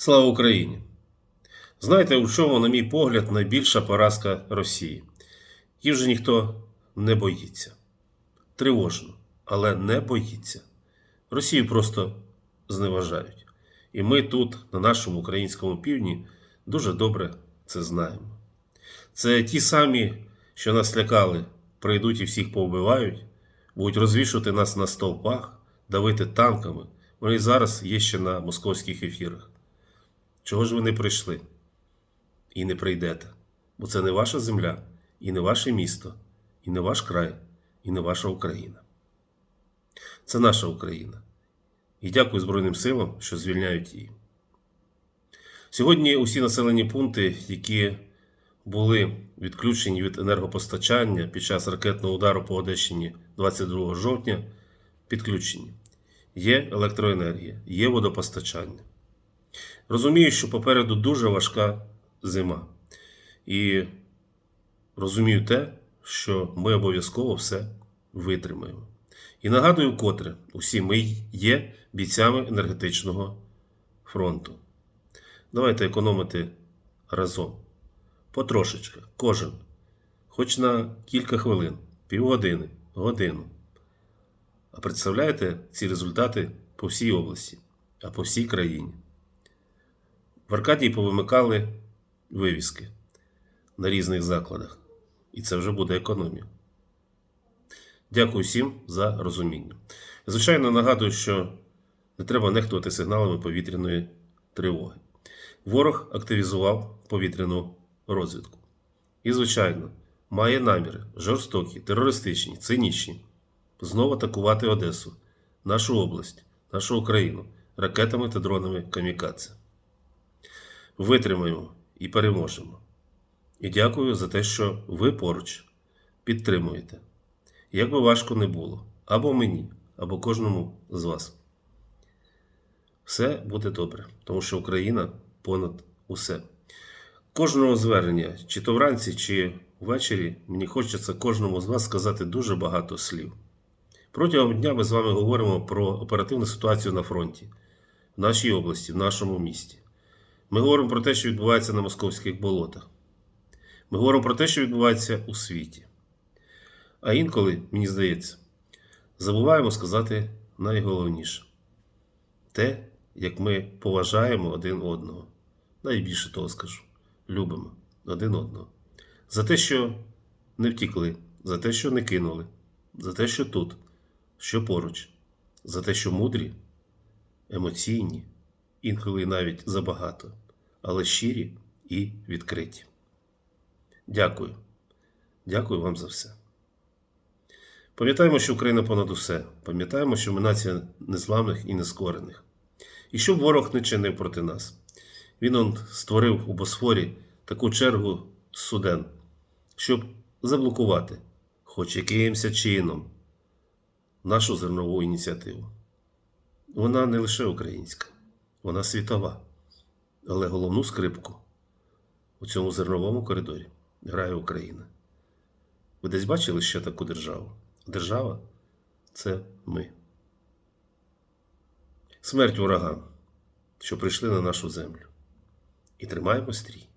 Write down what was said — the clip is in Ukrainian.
Слава Україні! Знаєте, у чому, на мій погляд, найбільша поразка Росії? Її вже ніхто не боїться. Тривожно, але не боїться. Росію просто зневажають. І ми тут, на нашому українському півдні, дуже добре це знаємо. Це ті самі, що нас лякали, прийдуть і всіх повбивають, будуть розвішувати нас на стовпах, давити танками. Вони зараз є ще на московських ефірах. Чого ж ви не прийшли? І не прийдете, бо це не ваша земля, і не ваше місто, і не ваш край, і не ваша Україна. Це наша Україна. І дякую Збройним силам, що звільняють її. Сьогодні усі населені пункти, які були відключені від енергопостачання під час ракетного удару по Одещині 22 жовтня, підключені. Є електроенергія, є водопостачання. Розумію, що попереду дуже важка зима. І розумію те, що ми обов'язково все витримаємо. І нагадую вкотре, усі ми є бійцями енергетичного фронту. Давайте економити разом. Потрошечка, кожен, хоч на кілька хвилин, півгодини, годину. А представляєте ці результати по всій області, а по всій країні. В Аркадії повимикали вивіски на різних закладах. І це вже буде економія. Дякую всім за розуміння. Звичайно, нагадую, що не треба нехтувати сигналами повітряної тривоги. Ворог активізував повітряну розвідку. І, звичайно, має наміри жорстокі, терористичні, цинічні знову атакувати Одесу, нашу область, нашу Україну ракетами та дронами камікадзе. Витримаємо і переможемо. І дякую за те, що ви поруч підтримуєте. Як би важко не було, або мені, або кожному з вас. Все буде добре, тому що Україна понад усе. Кожного звернення, чи то вранці, чи ввечері, мені хочеться кожному з вас сказати дуже багато слів. Протягом дня ми з вами говоримо про оперативну ситуацію на фронті, в нашій області, в нашому місті. Ми говоримо про те, що відбувається на московських болотах. Ми говоримо про те, що відбувається у світі. А інколи, мені здається, забуваємо сказати найголовніше те, як ми поважаємо один одного. Найбільше того скажу, любимо один одного. За те, що не втікли, за те, що не кинули, за те, що тут, що поруч, за те, що мудрі, емоційні, інколи навіть забагато, але щирі і відкриті. Дякую. Дякую вам за все. Пам'ятаємо, що Україна понад усе. Пам'ятаємо, що ми нація незламних і нескорених. І щоб ворог не чинив проти нас. Він он створив у Босфорі таку чергу суден, щоб заблокувати, хоч якимось чином, нашу зернову ініціативу. Вона не лише українська, вона світова. Але головну скрипку у цьому зерновому коридорі грає Україна. Ви десь бачили ще таку державу? Держава це ми. Смерть ворогам, що прийшли на нашу землю. І тримаємо стрій.